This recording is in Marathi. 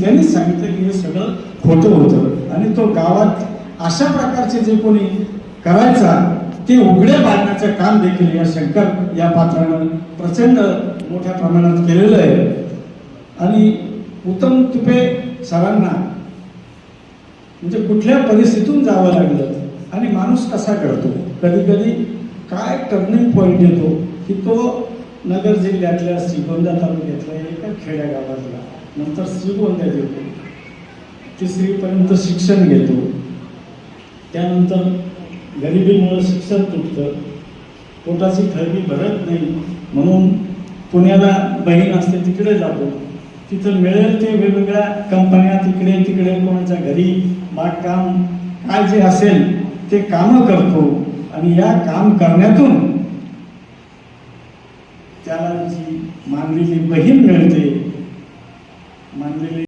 त्यांनी सांगितलं की हे सगळं खोटं होतं. आणि तो गावात अशा प्रकारचे जे कोणी करायचा ते उघड्या पाडण्याचं काम देखील या शंकर या पात्रानं प्रचंड मोठ्या प्रमाणात केलेलं आहे. आणि उत्तम तुपे सरांना म्हणजे कुठल्या परिस्थितीतून जावं लागलं आणि माणूस कसा करतो? कधी कधी काय टर्निंग पॉईंट येतो की तो नगर जिल्ह्यातल्या श्रीगोंदा तालुक्यातल्या एका खेड्या गावातला नंतर श्रीगोंद्यात येतो. तिसरीपर्यंत शिक्षण घेतो. त्यानंतर गरिबीमुळं शिक्षण तुटतं. पोटाची खळगी भरत नाही. म्हणून पुण्याला बहीण असते तिकडे जातो. तिथं मिळेल ते वेगवेगळ्या कंपन्या तिकडे तिकडे कोणाच्या घरी बागकाम काय जे असेल ते कामं करतो. आणि या काम करण्यातून त्याला जी मानलेली बहीण मिळते